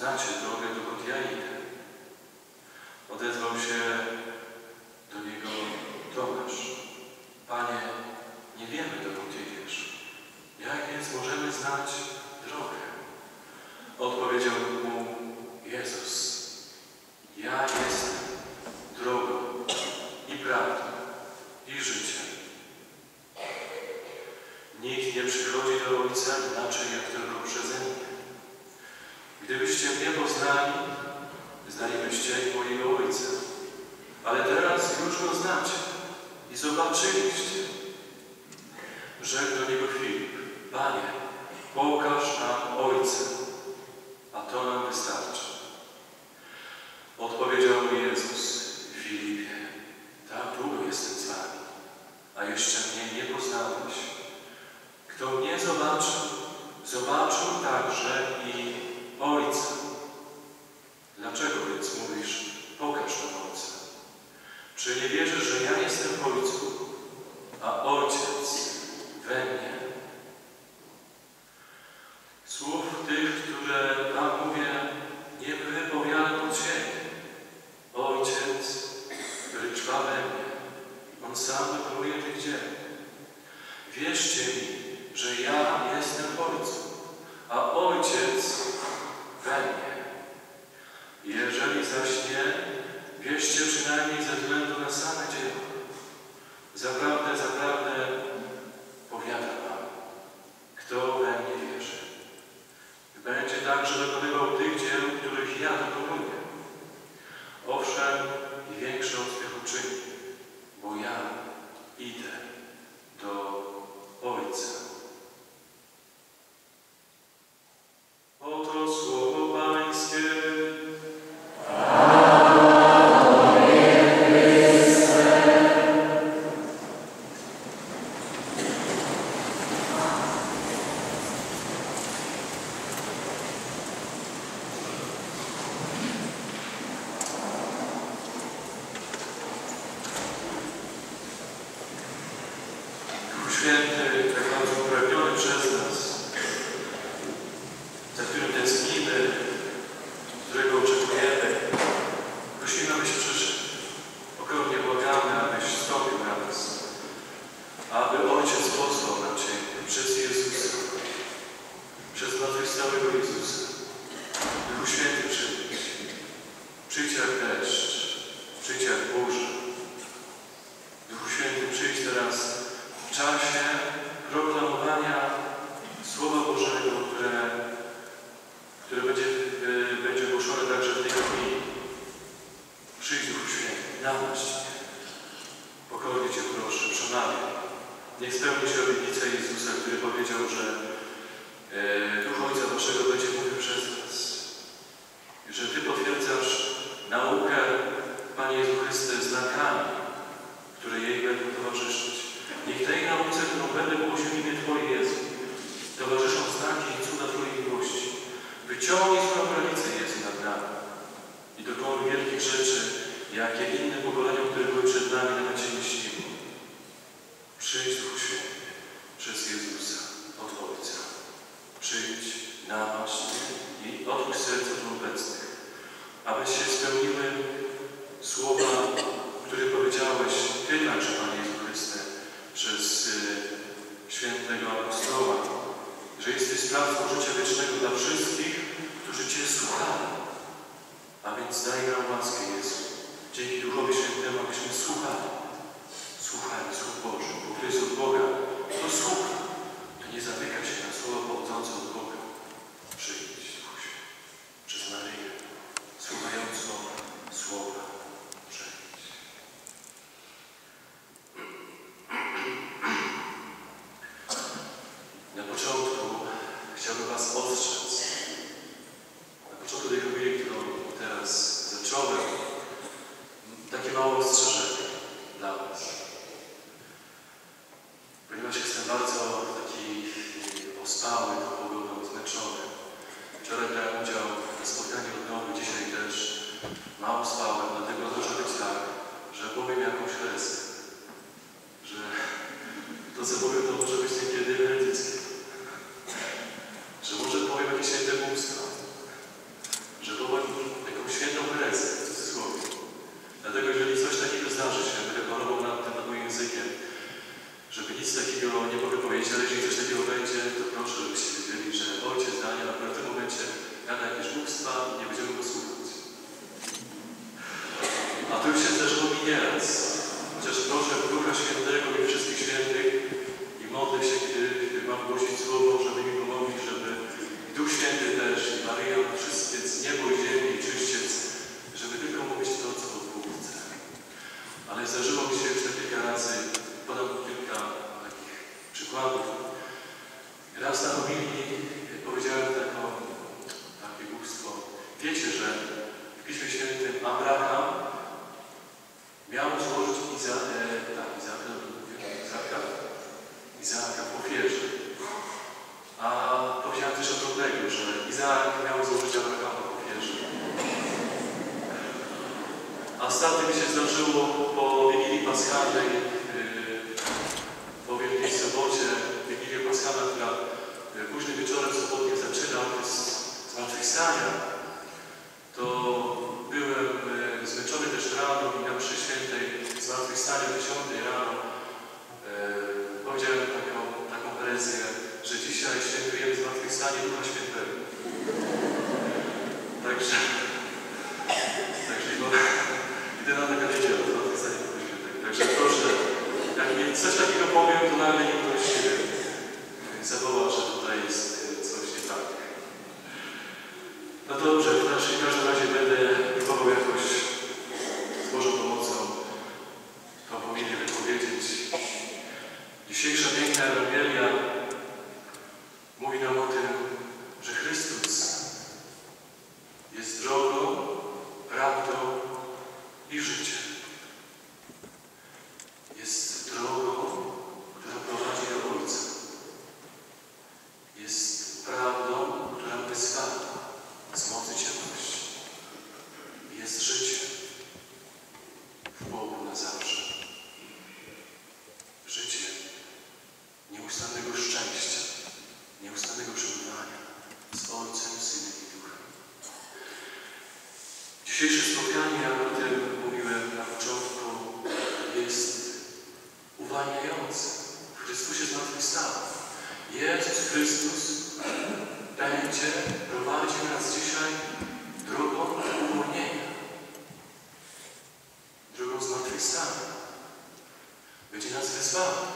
Znacie drogę, dokąd ja idę. Odezwał się do niego Tomasz. Panie, nie wiemy, dokąd idziesz. Jak więc możemy znać drogę? Odpowiedział mu Jezus. Ja jestem drogą i prawdą i życiem. Nikt nie przychodzi do Ojca inaczej jak tylko przeze mnie. Gdybyście mnie poznali, znalibyście i mojego Ojca. Ale teraz już Go znacie i zobaczyliście. Rzekł do niego Filip, Panie, pokaż nam Ojca, a to nam wystarczy. Odpowiedział mu Jezus, Filipie, tak długo jestem z wami, a jeszcze mnie nie poznałeś. Kto mnie zobaczył, zobaczył także i Ojca. Dlaczego więc mówisz, pokaż nam Ojca? Czy nie wierzysz, że ja jestem w Ojcu, a Ojciec we mnie? Słów tych, które Wam mówię, nie wypowiadam od siebie. Ojciec, który trwa we mnie, On sam dokonuje tych dzieł. Wierzcie mi, że ja jestem Ojcu, a Ojciec we mnie. Jeżeli zaś nie, wierzcie przynajmniej ze względu na same dzieło. Zaprawdę, zaprawdę powiadam wam, kto we mnie wierzy, będzie także dokonywał tych dzieł, których ja dokonuję. Owszem, i większe od tych uczyni, bo ja idę do Ojca. Oto słowo Pańskie. Duch Święty, tak bardzo upragniony przez nas, za którym tęsknimy, którego oczekujemy, prosimy, abyś przyszedł. Pokornie błagamy, abyś wstąpił na nas, aby Ojciec posłał nam Ciebie przez Jezusa, przez zmartwychwstałego Jezusa. Duchu Święty przyjdź, przyjdź jak deszcz, przyjdź jak burza. Duchu Święty, przyjdź teraz w czasie proklamowania Słowa Bożego, które, które będzie, y, będzie głoszone także w tej chwili. Przyjdź Duchu Święty, namaść mnie. Pokornie Cię proszę, przemawiaj. Niech spełni się obietnica Jezusa, który powiedział, że e, Duch Ojca Waszego będzie mówił przez Was. Że Ty potwierdzasz naukę Panie Jezu Chryste znakami, które jej będą towarzyszyć. Niech tej nauce, którą będę głosił imię Twoje Jezu, towarzyszą znaki i cuda Twojej miłości. Wyciągnij swoją prawicę Jezu nad nami i dokonuj wielkich rzeczy, jakie inne pokolenia, które były przed nami, objeto da. Chrystus będzie prowadzi nas dzisiaj drogą uwolnienia, drogą zmartwychwstania. Będzie nas wyzwalał.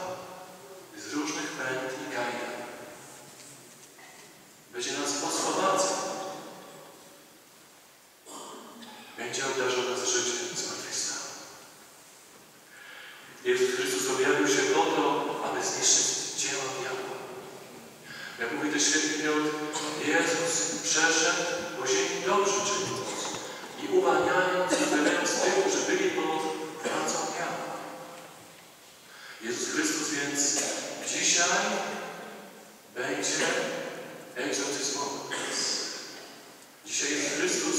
Gdy święty Piotr, Jezus przeszedł, bo ziemi dobrze czyniąc i uwalniając i wylając tych, którzy byli pod pracą miała. Jezus Chrystus więc dzisiaj będzie egzorcyzmował. Dzisiaj Jezus Chrystus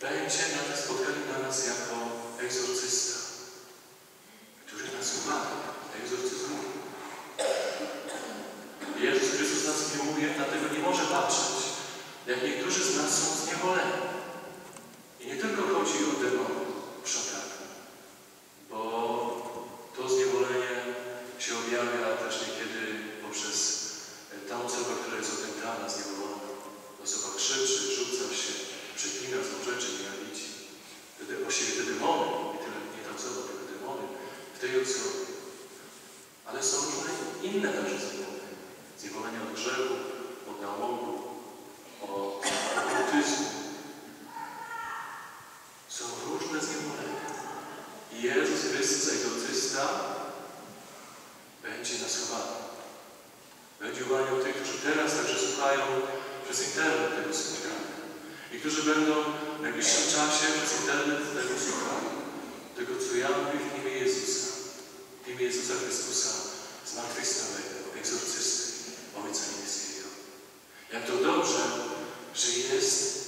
będzie na tym spotkaniu dla nas jako egzorcysta. Ojcu. Ale są różne inne także zjawienia. Zjawienia od grzechu, od nałogu, od okultyzmu. Są różne zjawienia. I Jezus Chrystus, egzotysta, będzie nas chwalił. Będzie uwalniał tych, którzy teraz także słuchają przez internet tego spotkania. I którzy będą w najbliższym czasie przez internet tego słuchali. Tego, co ja mówię w imię Jezusa. W imię Jezusa Chrystusa, zmartwychwstałego, egzorcysty, Ojca Niebieskiego. Jak to dobrze, że jest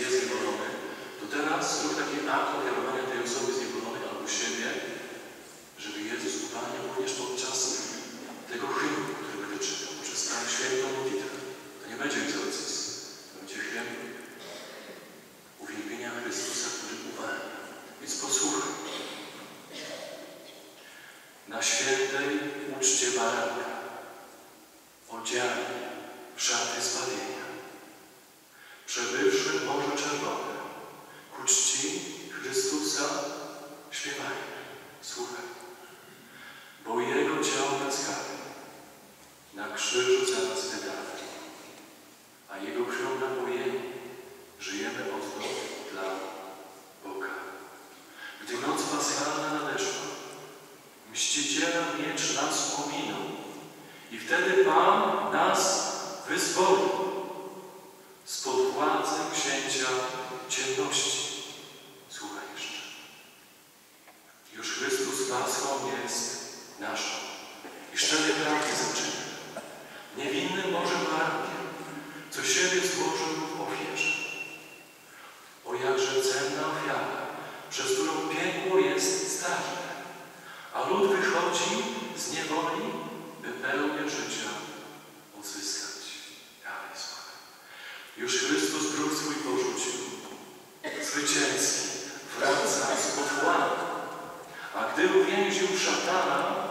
jest to teraz zrób taki akt objawiania tej osoby zniewolonej albo siebie, żeby Jezus uwalniał również podczas tego hymnu, który będzie czytał, przez Pan Świętą chrzciciela miecz nas ominął. I wtedy Pan nas wyzwolił spod władzy księcia ciemności. swój porzucił. Zwycięski wraca z potłami. A gdy uwięził szatana,